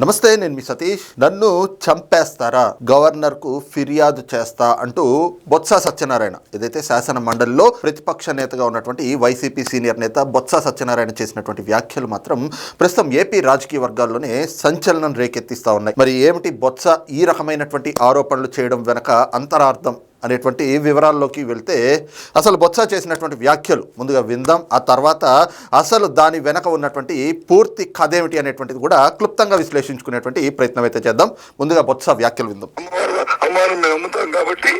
నమస్తే నేను మీ సతీష్. నన్ను చంపేస్తారా? గవర్నర్కు ఫిర్యాదు చేస్తా అంటూ బొత్స సత్యనారాయణ ఏదైతే శాసన మండలిలో ప్రతిపక్ష నేతగా ఉన్నటువంటి వైసీపీ సీనియర్ నేత బొత్స సత్యనారాయణ చేసినటువంటి వ్యాఖ్యలు మాత్రం ప్రస్తుతం ఏపీ రాజకీయ వర్గాల్లోనే సంచలనం రేకెత్తిస్తా ఉన్నాయి. మరి ఏమిటి బొత్స ఈ రకమైనటువంటి ఆరోపణలు చేయడం వెనక అంతరార్థం? అనేటువంటి వివరాల్లోకి వెళ్తే అసలు బొత్స చేసినటువంటి వ్యాఖ్యలు ముందుగా విందాం. ఆ తర్వాత అసలు దాని వెనక ఉన్నటువంటి పూర్తి కథ ఏమిటి అనేటువంటిది కూడా క్లుప్తంగా విశ్లేషించుకునేటువంటి ప్రయత్నం అయితే చేద్దాం. ముందుగా బొత్స వ్యాఖ్యలు విందాం. అమ్మవారు మేము నమ్ముతాం కాబట్టి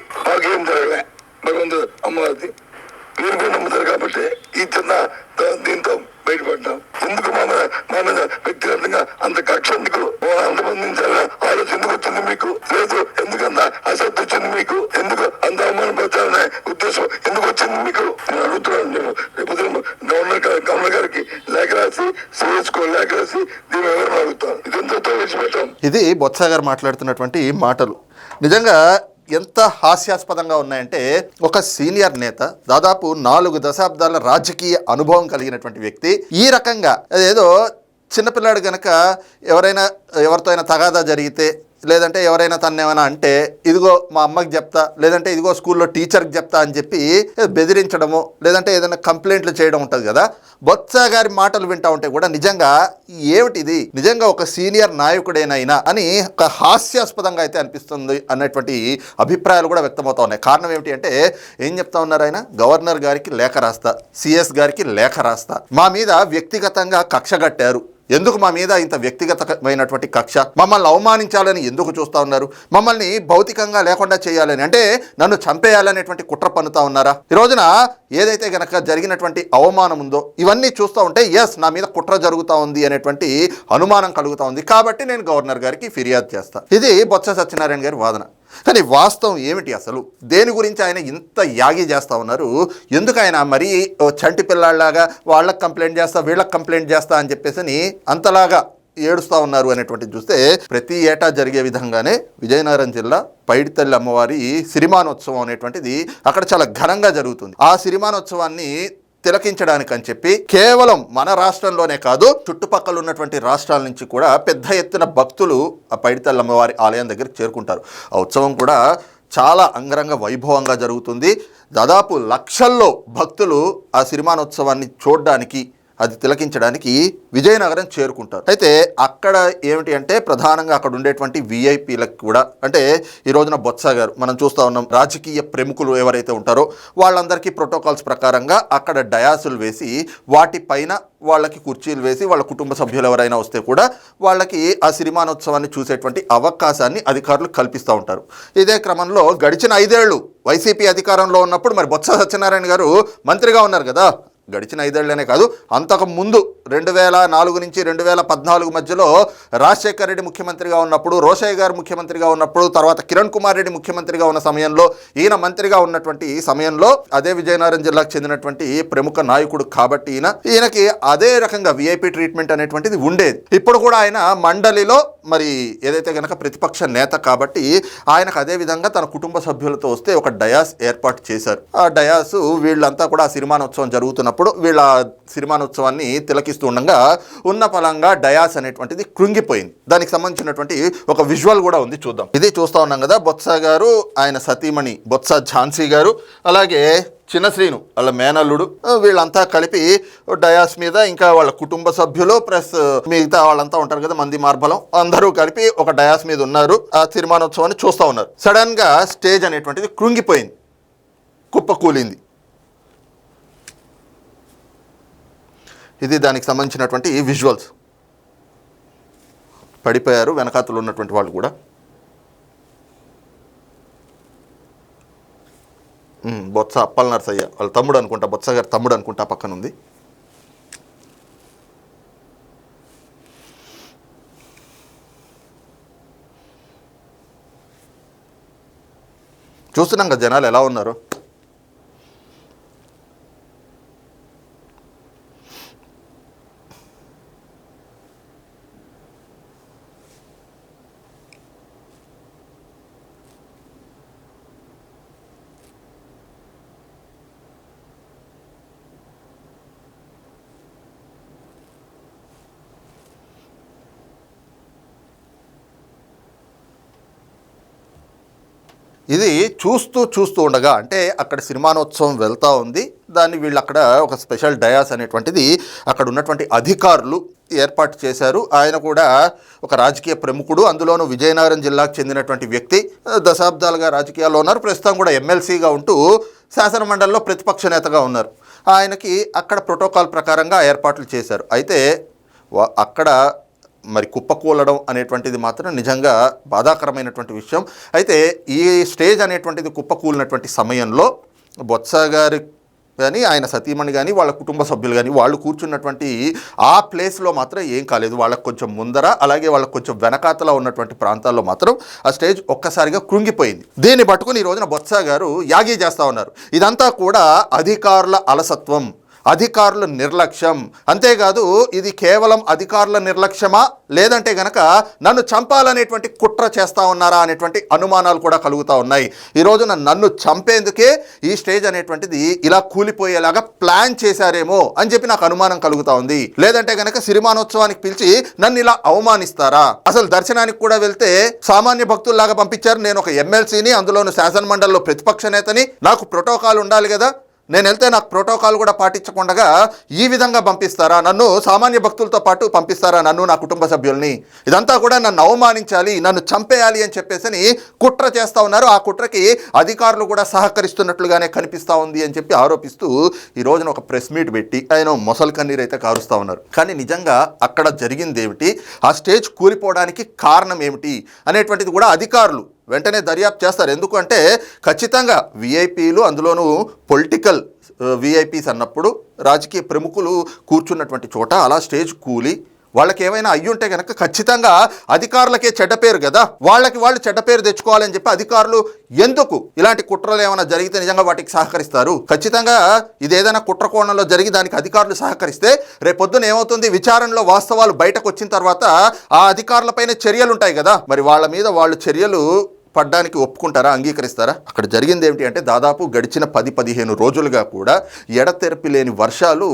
జరగలే. భగవంతుడు అమ్మవారిది. మీరు కూడా నమ్ముతారు కాబట్టి ఈ చిన్న ఇది బొత్స గారు మాట్లాడుతున్నటువంటి మాటలు. నిజంగా ఎంత హాస్యాస్పదంగా ఉన్నాయంటే ఒక సీనియర్ నేత దాదాపు నాలుగు దశాబ్దాల రాజకీయ అనుభవం కలిగినటువంటి వ్యక్తి ఈ రకంగా అదేదో చిన్నపిల్లాడు కనుక ఎవరైనా ఎవరితో అయినా తగాదా జరిగితే లేదంటే ఎవరైనా తను ఏమైనా అంటే ఇదిగో మా అమ్మకి చెప్తా లేదంటే ఇదిగో స్కూల్లో టీచర్కి చెప్తా అని చెప్పి బెదిరించడము లేదంటే ఏదైనా కంప్లైంట్లు చేయడం ఉంటుంది కదా బొత్స గారి మాటలు వింటా ఉంటే కూడా నిజంగా ఏమిటి ఇది నిజంగా ఒక సీనియర్ నాయకుడేనైనా అని ఒక హాస్యాస్పదంగా అయితే అనిపిస్తుంది అన్నటువంటి అభిప్రాయాలు కూడా వ్యక్తమవుతా ఉన్నాయి. కారణం ఏమిటి అంటే ఏం చెప్తా ఉన్నారు ఆయన? గవర్నర్ గారికి లేఖ రాస్తా సిఎస్ గారికి లేఖ రాస్తా. మా మీద వ్యక్తిగతంగా కక్ష కట్టారు. ఎందుకు మా మీద ఇంత వ్యక్తిగతమైనటువంటి కక్ష? మమ్మల్ని అవమానించాలని ఎందుకు చూస్తా ఉన్నారు? మమ్మల్ని భౌతికంగా లేకుండా చేయాలని అంటే నన్ను చంపేయాలనేటువంటి కుట్ర పన్నుతా ఉన్నారా? ఈ రోజున ఏదైతే గనక జరిగినటువంటి అవమానం ఉందో ఇవన్నీ చూస్తూ ఉంటే ఎస్ నా మీద కుట్ర జరుగుతూ ఉంది అనేటువంటి అనుమానం కలుగుతా ఉంది. కాబట్టి నేను గవర్నర్ గారికి ఫిర్యాదు చేస్తా. ఇది బొత్స సత్యనారాయణ గారి వాదన. కానీ వాస్తవం ఏమిటి అసలు? దేని గురించి ఆయన ఇంత యాగి చేస్తా ఉన్నారు? ఎందుకు ఆయన మరీ ఓ చంటి పిల్లాళ్ళలాగా వాళ్ళకి కంప్లైంట్ చేస్తా వీళ్ళకి కంప్లైంట్ చేస్తా అని చెప్పేసి అని అంతలాగా ఏడుస్తూ ఉన్నారు అనేటువంటిది చూస్తే ప్రతి ఏటా జరిగే విధంగానే విజయనగరం జిల్లా పైడితల్లి అమ్మవారి సిరిమానోత్సవం అనేటువంటిది అక్కడ చాలా ఘనంగా జరుగుతుంది. ఆ సిరిమానోత్సవాన్ని తిలకించడానికి అని చెప్పి కేవలం మన రాష్ట్రంలోనే కాదు చుట్టుపక్కల ఉన్నటువంటి రాష్ట్రాల నుంచి కూడా పెద్ద ఎత్తున భక్తులు ఆ పైడితల్లి అమ్మవారి ఆలయం దగ్గరికి చేరుకుంటారు. ఆ ఉత్సవం కూడా చాలా అంగరంగ వైభవంగా జరుగుతుంది. దాదాపు లక్షల్లో భక్తులు ఆ సిరిమానోత్సవాన్ని చూడడానికి అది తిలకించడానికి విజయనగరం చేరుకుంటారు. అయితే అక్కడ ఏమిటి అంటే ప్రధానంగా అక్కడ ఉండేటువంటి విఐపీలకు కూడా అంటే ఈ రోజున బొత్స గారు మనం చూస్తూ ఉన్నాం రాజకీయ ప్రముఖులు ఎవరైతే ఉంటారో వాళ్ళందరికీ ప్రోటోకాల్స్ ప్రకారంగా అక్కడ డయాసులు వేసి వాటిపైన వాళ్ళకి కుర్చీలు వేసి వాళ్ళ కుటుంబ సభ్యులు ఎవరైనా వస్తే కూడా వాళ్ళకి ఆ సిరిమానోత్సవాన్ని చూసేటువంటి అవకాశాన్ని అధికారులు కల్పిస్తూ ఉంటారు. ఇదే క్రమంలో గడిచిన ఐదేళ్ళు వైసీపీ అధికారంలో ఉన్నప్పుడు మరి బొత్స సత్యనారాయణ గారు మంత్రిగా ఉన్నారు కదా. గడిచిన ఐదేళ్ళనే కాదు అంతకు ముందు రెండు వేల నాలుగు నుంచి రెండు వేల పద్నాలుగు మధ్యలో రాజశేఖర్ రెడ్డి ముఖ్యమంత్రిగా ఉన్నప్పుడు రోషయ్య గారు ముఖ్యమంత్రిగా ఉన్నప్పుడు తర్వాత కిరణ్ కుమార్ రెడ్డి ముఖ్యమంత్రిగా ఉన్న సమయంలో ఈయన మంత్రిగా ఉన్నటువంటి సమయంలో అదే విజయనగరం జిల్లాకు చెందినటువంటి ప్రముఖ నాయకుడు కాబట్టి ఈయన ఈయనకి అదే రకంగా విఐపి ట్రీట్మెంట్ అనేటువంటిది ఉండేది. ఇప్పుడు కూడా ఆయన మండలిలో మరి ఏదైతే గనక ప్రతిపక్ష నేత కాబట్టి ఆయనకు అదే విధంగా తన కుటుంబ సభ్యులతో వస్తే ఒక డయాస్ ఏర్పాటు చేశారు. ఆ డయాస్ వీళ్ళంతా కూడా ఆ సిరిమానోత్సవం జరుగుతున్నప్పుడు వీళ్ళ సిరిమానోత్సవాన్ని తిలకి ఉండగా ఉన్న ఫలంగా డయాస్ అనేటువంటిది కృంగిపోయింది. దానికి సంబంధించినటువంటి ఒక విజువల్ కూడా ఉంది చూద్దాం. ఇది చూస్తా ఉన్నాం కదా బొత్స గారు ఆయన సతీమణి బొత్స ఝాన్సీ గారు అలాగే చిన్న శ్రీను వాళ్ళ మేనల్లుడు వీళ్ళంతా కలిపి డయాస్ మీద ఇంకా వాళ్ళ కుటుంబ సభ్యులు ప్లస్ మిగతా వాళ్ళంతా ఉంటారు కదా మంది మార్బలం అందరూ కలిపి ఒక డయాస్ మీద ఉన్నారు ఆ తీర్మానోత్సవాన్ని చూస్తూ ఉన్నారు. సడన్గా స్టేజ్ అనేటువంటిది కృంగిపోయింది కుప్పకూలింది. ఇది దానికి సంబంధించినటువంటి విజువల్స్ పడిపోయారు వెనకాతలు ఉన్నటువంటి వాళ్ళు కూడా. బొత్స అప్పల్ నర్సయ్య వాళ్ళ తమ్ముడు అనుకుంటా బొత్స గారి తమ్ముడు అనుకుంటా పక్కన ఉంది చూస్తున్నాం కదా జనాలు ఎలా ఉన్నారు? ఇది చూస్తూ చూస్తూ ఉండగా అంటే అక్కడ సినిమానోత్సవం వెళ్తూ ఉంది. దాన్ని వీళ్ళు అక్కడ ఒక స్పెషల్ డయాస్ అనేటువంటిది అక్కడ ఉన్నటువంటి అధికారులు ఏర్పాటు చేశారు. ఆయన కూడా ఒక రాజకీయ ప్రముఖుడు. అందులోనూ విజయనగరం జిల్లాకు చెందినటువంటి వ్యక్తి. దశాబ్దాలుగా రాజకీయాల్లో ఉన్నారు. ప్రస్తుతం కూడా ఎమ్మెల్సీగా ఉంటూ శాసనమండలిలో ప్రతిపక్ష నేతగా ఉన్నారు. ఆయనకి అక్కడ ప్రోటోకాల్ ప్రకారంగా ఏర్పాట్లు చేశారు. అయితే అక్కడ మరి కుప్పకూలడం అనేటువంటిది మాత్రం నిజంగా బాధాకరమైనటువంటి విషయం. అయితే ఈ స్టేజ్ అనేటువంటిది కుప్పకూలినటువంటి సమయంలో బొత్స గారి కానీ ఆయన సతీమణి కానీ వాళ్ళ కుటుంబ సభ్యులు కానీ వాళ్ళు కూర్చున్నటువంటి ఆ ప్లేస్లో మాత్రం ఏం కాలేదు. వాళ్ళకి కొంచెం ముందర అలాగే వాళ్ళకు కొంచెం వెనకాతల ఉన్నటువంటి ప్రాంతాల్లో మాత్రం ఆ స్టేజ్ ఒక్కసారిగా కృంగిపోయింది. దీన్ని పట్టుకుని ఈ రోజున బొత్స గారు యాగి చేస్తూ ఉన్నారు. ఇదంతా కూడా అధికారుల అలసత్వం. అధికారుల నిర్లక్ష్యం. అంతేకాదు ఇది కేవలం అధికారుల నిర్లక్ష్యమా? లేదంటే గనక నన్ను చంపాలనేటువంటి కుట్ర చేస్తా ఉన్నారా అనేటువంటి అనుమానాలు కూడా కలుగుతూ ఉన్నాయి. ఈ రోజున నన్ను చంపేందుకే ఈ స్టేజ్ అనేటువంటిది ఇలా కూలిపోయేలాగా ప్లాన్ చేశారేమో అని చెప్పి నాకు అనుమానం కలుగుతూ ఉంది. లేదంటే గనక సిరిమానోత్సవానికి పిలిచి నన్ను ఇలా అవమానిస్తారా? అసలు దర్శనానికి కూడా వెళ్తే సామాన్య భక్తుల్లాగా పంపించారు. నేను ఒక ఎమ్మెల్సీని అందులోను శాసన మండలిలో ప్రతిపక్ష నేతని. నాకు ప్రోటోకాల్ ఉండాలి కదా. నేను వెళ్తే నాకు ప్రోటోకాల్ కూడా పాటించకుండా ఈ విధంగా పంపిస్తారా? నన్ను సామాన్య భక్తులతో పాటు పంపిస్తారా నన్ను నా కుటుంబ సభ్యుల్ని? ఇదంతా కూడా నన్ను అవమానించాలి నన్ను చంపేయాలి అని చెప్పేసి కుట్ర చేస్తూ ఉన్నారు. ఆ కుట్రకి అధికారులు కూడా సహకరిస్తున్నట్లుగానే కనిపిస్తూ ఉంది అని చెప్పి ఆరోపిస్తూ ఈ రోజున ఒక ప్రెస్ మీట్ పెట్టి ఆయన మొసలు కన్నీరు అయితే కారుస్తూ ఉన్నారు. కానీ నిజంగా అక్కడ జరిగింది ఏమిటి ఆ స్టేజ్ కూలిపోవడానికి కారణం ఏమిటి? అనేటువంటిది కూడా అధికారులు వెంటనే దర్యాప్తు చేస్తారు. ఎందుకంటే ఖచ్చితంగా విఐపీలు అందులోనూ పొలిటికల్ విఐపీస్ uh, అన్నప్పుడు రాజకీయ ప్రముఖులు కూర్చున్నటువంటి చోట అలా స్టేజ్ కూలి వాళ్ళకి ఏమైనా అయ్యుంటే కనుక ఖచ్చితంగా అధికారులకే చెడ్డ పేరు కదా. వాళ్ళకి వాళ్ళు చెడ్డ పేరు తెచ్చుకోవాలని చెప్పి అధికారులు ఎందుకు ఇలాంటి కుట్రలు ఏమైనా జరిగితే నిజంగా వాటికి సహకరిస్తారు? ఖచ్చితంగా ఇది ఏదైనా కుట్ర కోణంలో జరిగి దానికి అధికారులు సహకరిస్తే రేపొద్దున ఏమవుతుంది? విచారణలో వాస్తవాలు బయటకు వచ్చిన తర్వాత ఆ అధికారులపైన చర్యలు ఉంటాయి కదా. మరి వాళ్ళ మీద వాళ్ళు చర్యలు పడ్డానికి ఒప్పుకుంటారా అంగీకరిస్తారా? అక్కడ జరిగింది ఏమిటి అంటే దాదాపు గడిచిన పది పదిహేను రోజులుగా కూడా ఎడతెరపి లేని వర్షాలు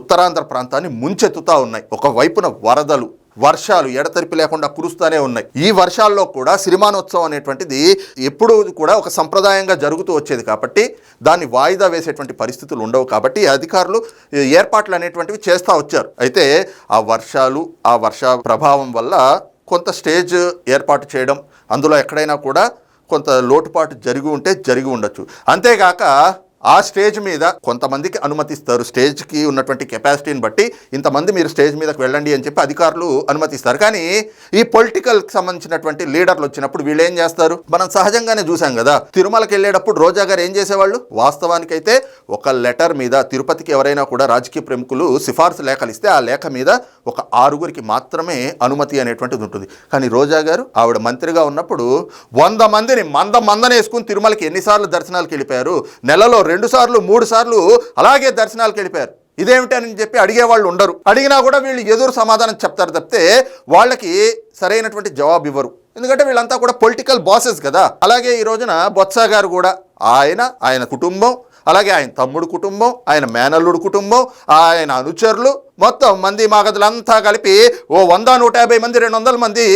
ఉత్తరాంధ్ర ప్రాంతాన్ని ముంచెత్తుతా ఉన్నాయి. ఒకవైపున వరదలు వర్షాలు ఎడతెరిపి లేకుండా కురుస్తూనే ఉన్నాయి. ఈ వర్షాల్లో కూడా సిరిమానోత్సవం అనేటువంటిది ఎప్పుడూ కూడా ఒక సంప్రదాయంగా జరుగుతూ వచ్చేది కాబట్టి దాన్ని వాయిదా వేసేటువంటి పరిస్థితులు ఉండవు కాబట్టి అధికారులు ఏర్పాట్లు అనేటువంటివి చేస్తూ వచ్చారు. అయితే ఆ వర్షాలు ఆ వర్ష ప్రభావం వల్ల కొంత స్టేజ్ ఏర్పాటు చేయడం అందులో ఎక్కడైనా కూడా కొంత లోటుపాటు జరిగి ఉంటే జరిగి ఉండొచ్చు. అంతేగాక ఆ స్టేజ్ మీద కొంతమందికి అనుమతిస్తారు. స్టేజ్కి ఉన్నటువంటి కెపాసిటీని బట్టి ఇంతమంది మీరు స్టేజ్ మీదకి వెళ్ళండి అని చెప్పి అధికారులు అనుమతిస్తారు. కానీ ఈ పొలిటికల్కి సంబంధించినటువంటి లీడర్లు వచ్చినప్పుడు వీళ్ళు ఏం చేస్తారు? మనం సహజంగానే చూసాం కదా తిరుమలకి వెళ్ళేటప్పుడు రోజా గారు ఏం చేసేవాళ్ళు? వాస్తవానికైతే ఒక లెటర్ మీద తిరుపతికి ఎవరైనా కూడా రాజకీయ ప్రముఖులు సిఫార్సు లేఖలు ఇస్తే ఆ లేఖ మీద ఒక ఆరుగురికి మాత్రమే అనుమతి అనేటువంటిది ఉంటుంది. కానీ రోజా గారు ఆవిడ మంత్రిగా ఉన్నప్పుడు వంద మందిని మంద మందనేసుకుని తిరుమలకి ఎన్నిసార్లు దర్శనాలకు వెళ్ళిపోయారు. నెలలో రెండు సార్లు మూడు సార్లు అలాగే దర్శనాలకు వెళ్ళిపోయారు. ఇదేమిటి అని చెప్పి అడిగేవాళ్ళు ఉండరు. అడిగినా కూడా వీళ్ళు ఎదురు సమాధానం చెప్తారు తప్పితే వాళ్ళకి సరైనటువంటి జవాబు ఇవ్వరు. ఎందుకంటే వీళ్ళంతా కూడా పొలిటికల్ బాసెస్ కదా. అలాగే ఈ రోజున బొత్స గారు కూడా ఆయన ఆయన కుటుంబం అలాగే ఆయన తమ్ముడు కుటుంబం ఆయన మేనల్లుడు కుటుంబం ఆయన అనుచరులు మొత్తం మంది మాగదులంతా కలిపి ఓ వంద నూట యాభై మంది రెండు వందల మంది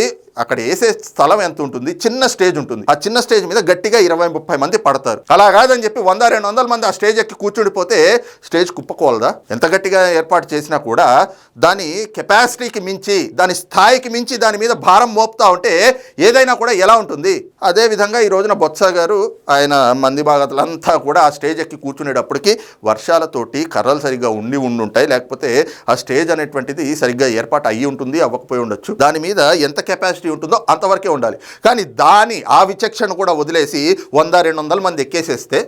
అక్కడ వేసే స్థలం ఎంత ఉంటుంది? చిన్న స్టేజ్ ఉంటుంది. ఆ చిన్న స్టేజ్ మీద గట్టిగా ఇరవై ముప్పై మంది పడతారు. అలా కాదని చెప్పి వంద రెండు వందల మంది ఆ స్టేజ్ ఎక్కి కూర్చుండిపోతే స్టేజ్ కుప్పకోలదా? ఎంత గట్టిగా ఏర్పాటు చేసినా కూడా దాని కెపాసిటీకి మించి దాని స్థాయికి మించి దాని మీద భారం మోపుతా ఉంటే ఏదైనా కూడా ఎలా ఉంటుంది? అదే విధంగా ఈ రోజున బొత్స గారు ఆయన మంది భాగతులంతా కూడా ఆ స్టేజ్ ఎక్కి కూర్చునేటప్పటికి వర్షాలతోటి కర్రలు సరిగ్గా ఉండి ఉండుంటాయి. లేకపోతే ఆ స్టేజ్ అనేటువంటిది సరిగ్గా ఏర్పాటు అయ్యి ఉంటుంది అవ్వకపోయి ఉండొచ్చు. దాని మీద ఎంత కెపాసిటీ ఉంటుందో అంతవరకే ఉండాలి. కానీ దాని ఆ విచక్షణ కూడా వదిలేసి వంద రెండు వందల మంది ఎక్కేసేస్తే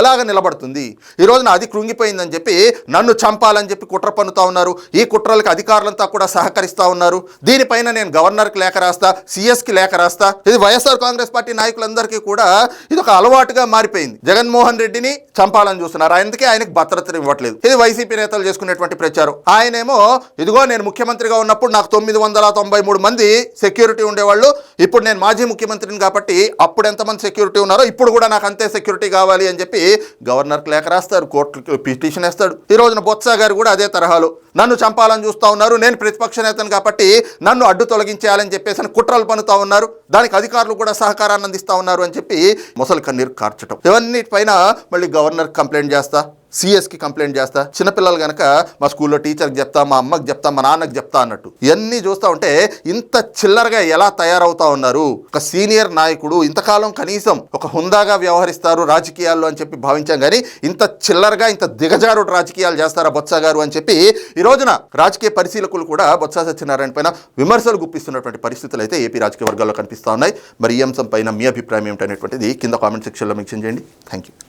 ఎలాగ నిలబడుతుంది? ఈ రోజున అది కృంగిపోయిందని చెప్పి నన్ను చంపాలని చెప్పి కుట్ర పన్నుతా ఉన్నారు. ఈ కుట్రలకు అధికారులంతా కూడా సహకరిస్తూ ఉన్నారు. దీనిపైన నేను గవర్నర్కి లేఖ రాస్తా సిఎస్కి లేఖ రాస్తా. ఇది వైఎస్ఆర్ కాంగ్రెస్ పార్టీ నాయకులందరికీ కూడా ఇది ఒక అలవాటుగా మారిపోయింది. జగన్మోహన్ రెడ్డిని చంపాలని చూస్తున్నారు. అందుకే ఆయనకు భద్రతను ఇవ్వట్లేదు. ఇది వైసీపీ నేతలు చేసుకునేటువంటి ప్రచారం. ఆయనేమో ఇదిగో నేను ముఖ్యమంత్రిగా ఉన్నప్పుడు నాకు తొమ్మిది వందల తొంభై మూడు మంది సెక్యూరిటీ ఉండేవాళ్ళు. ఇప్పుడు నేను మాజీ ముఖ్యమంత్రిని కాబట్టి అప్పుడు ఎంతమంది సెక్యూరిటీ ఉన్నారో ఇప్పుడు కూడా నాకు అంతే సెక్యూరిటీ కావాలి అని చెప్పి గవర్నర్కి లేఖ రాస్తారు కోర్టుకి పిటిషన్ వేస్తాడు. ఈ రోజున బొత్స గారు కూడా అదే తరహాలో నన్ను చంపాలని చూస్తూ ఉన్నారు నేను ప్రతిపక్ష నేతను కాబట్టి నన్ను అడ్డు తొలగించేయాలని చెప్పేసి అని కుట్రలు పనుతూ ఉన్నారు. దానికి అధికారులు కూడా సహకారాన్ని అందిస్తూ ఉన్నారు అని చెప్పి ముసలి కన్నీరు కార్చటం. ఇవన్నిటిపైన మళ్ళీ గవర్నర్ కంప్లైంట్ చేస్తా సిఎస్కి కంప్లైంట్ చేస్తా చిన్నపిల్లలు కనుక మా స్కూల్లో టీచర్కి చెప్తా మా అమ్మకి చెప్తా మా నాన్నకి చెప్తా అన్నట్టు. ఇవన్నీ చూస్తూ ఉంటే ఇంత చిల్లరగా ఎలా తయారవుతా ఉన్నారు? ఒక సీనియర్ నాయకుడు ఇంతకాలం కనీసం ఒక హుందాగా వ్యవహరిస్తారు రాజకీయాల్లో అని చెప్పి భావించాం కానీ ఇంత చిల్లరగా ఇంత దిగజారుడు రాజకీయాలు చేస్తారా బొత్స గారు అని చెప్పి ఈ రోజున రాజకీయ పరిశీలకులు కూడా బొత్స సత్యనారాయణ పైన విమర్శలు గుప్పిస్తున్నటువంటి పరిస్థితులు అయితే ఏపీ రాజకీయ వర్గాల్లో కనిపిస్తూ ఉన్నాయి. మరి ఈ అంశం పైన మీ అభిప్రాయం ఏమిటనేటువంటిది కింద కామెంట్ సెక్షన్లో మెన్షన్ చేయండి. Thank you